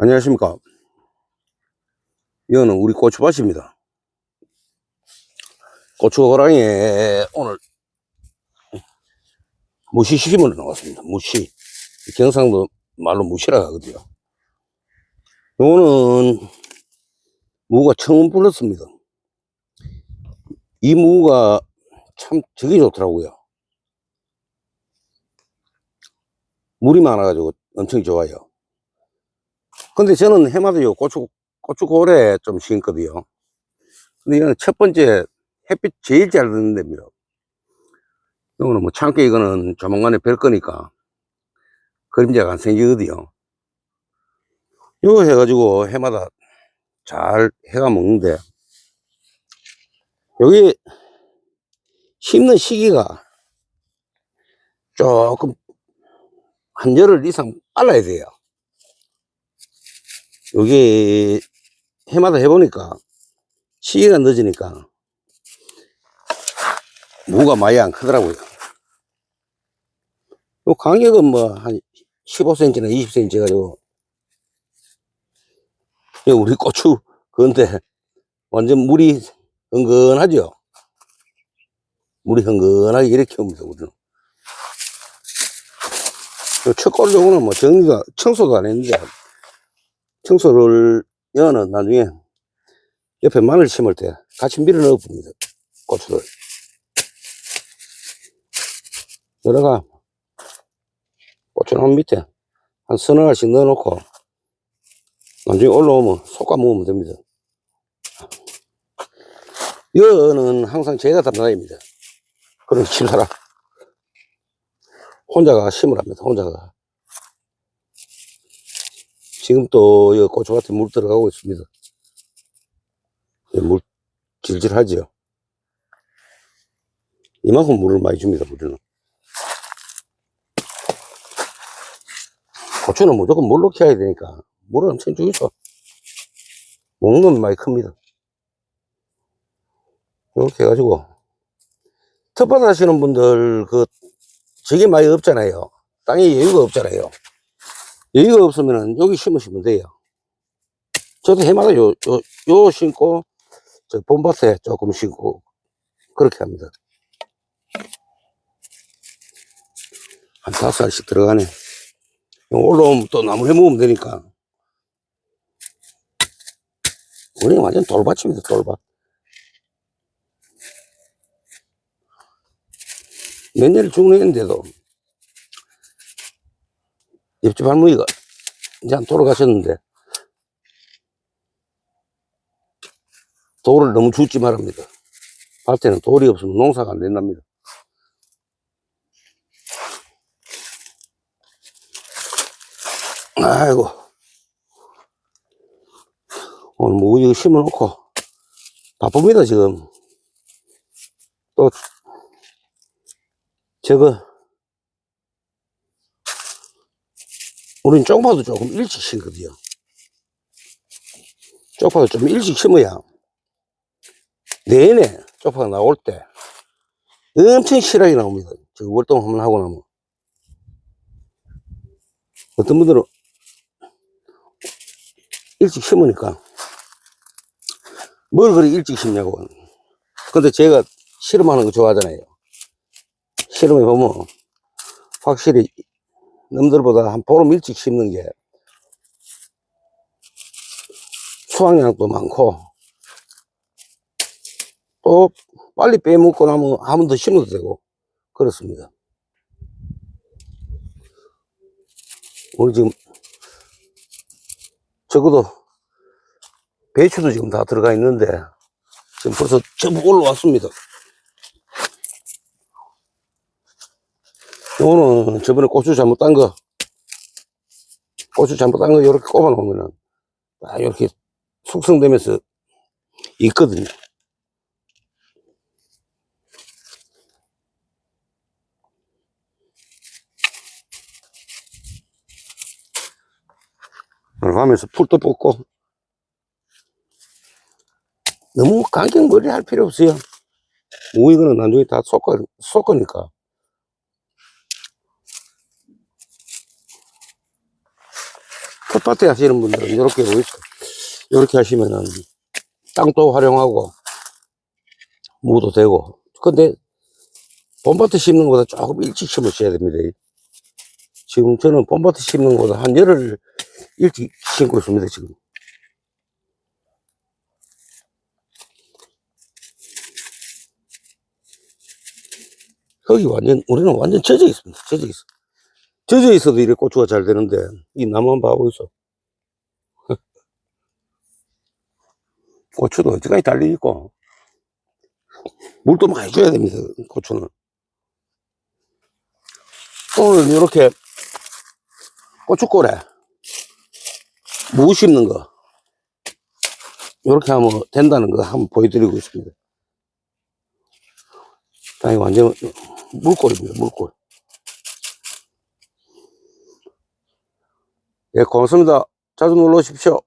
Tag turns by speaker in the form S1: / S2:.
S1: 안녕하십니까. 이거는 우리 고추밭입니다. 고추 호랑이에 오늘 무시 심으러 나왔습니다. 무시. 경상도 말로 무시라 하거든요. 요거는 무가 처음 불렀습니다. 이 무가 참 되게 좋더라고요. 물이 많아가지고 엄청 좋아요. 근데 저는 해마다 요 고추, 고추고래 좀 심거든요. 근데 이거는 첫 번째 햇빛 제일 잘 드는 데입니다. 이거는 뭐 참깨 이거는 조만간에 별 거니까 그림자가 안 생기거든요. 이거 해가지고 해마다 잘 해가 먹는데 여기 심는 시기가 조금 한 열흘 이상 빨라야 돼요. 여기 해마다 해보니까 시기가 늦으니까 무가 많이 안 크더라고요. 요 간격은 뭐 한 15cm나 20cm 가지고 요 우리 고추 그런데 완전 물이 흥건하죠. 물이 흥건하게 이렇게 옵니다. 우리는. 요첫 골로는 뭐 정리가 청소도 안 했는데 청소를 여는 나중에 옆에 마늘 심을 때 같이 밀어 넣어 봅니다. 고추를. 여기다가 고추나무 밑에 한 서너 알씩 넣어 놓고 나중에 올라오면 솎아 먹으면 됩니다. 이거는 항상 제가 담당입니다. 그럼 집사람. 혼자가 심을 합니다. 혼자가. 지금 또, 이 고추밭에 물 들어가고 있습니다. 예, 물 질질 하죠. 이만큼 물을 많이 줍니다, 우리는. 고추는 무조건 물로 키워야 되니까, 물을 엄청 주겠죠. 먹는 건 많이 큽니다. 이렇게 해가지고, 텃밭 하시는 분들, 그, 저게 많이 없잖아요. 땅에 여유가 없잖아요. 여유가 없으면은 여기 심으시면 돼요. 저도 해마다 요, 요, 요 심고, 저 봄밭에 조금 심고, 그렇게 합니다. 한 다섯 알씩 들어가네. 올라오면 또 나무 해먹으면 되니까. 우리 완전 돌밭입니다, 돌밭. 몇 년을 죽는데도 옆집 할머니가 이제 안 돌아가셨는데 돌을 너무 줍지 말합니다. 밭에는 돌이 없으면 농사가 안 된답니다. 아이고 오늘 뭐 이거 심어놓고 바쁩니다 지금 또 저거 우린 쪽파도 조금 일찍 심거든요. 쪽파도 좀 일찍 심어야. 내내 쪽파가 나올 때 엄청 실하게 나옵니다. 저 월동 한번 하고 나면. 어떤 분들은 일찍 심으니까 뭘 그리 일찍 심냐고. 근데 제가 실험하는 거 좋아하잖아요. 실험해 보면 확실히 남들보다 한 보름 일찍 심는 게 수확량도 많고 또 빨리 빼먹고 나면 한 번 더 심어도 되고 그렇습니다. 우리 지금 적어도 배추도 지금 다 들어가 있는데 지금 벌써 전부 올라왔습니다. 요거는 저번에 고추 잘못 딴 거, 고추 잘못 딴거 이렇게 꼽아 놓으면은, 딱 이렇게 숙성되면서 있거든요. 하면서 풀도 뽑고, 너무 간격머리 할 필요 없어요. 뭐 이거는 나중에 다 섞어, 섞으니까. 텃밭에 하시는 분들은 이렇게 이렇게 하시면은 땅도 활용하고 무도 되고. 근데 봄밭에 심는 것보다 조금 일찍 심으셔야 됩니다. 지금 저는 봄밭에 심는 것보다 한 열흘 일찍 심고 있습니다 지금. 흙이 완전 우리는 완전 젖어 있습니다. 젖어 있어. 젖어 있어도 이렇게 고추가 잘 되는데 이 나무만 봐보이소 고추도 어디까지 달리 있고 물도 많이 줘야 됩니다 고추는. 오늘 이렇게 고추골에 무 심는 거 이렇게 하면 된다는 거 한번 보여드리고 있습니다. 땅이 완전 물골입니다 물골. 예 고맙습니다. 자주 놀러 오십시오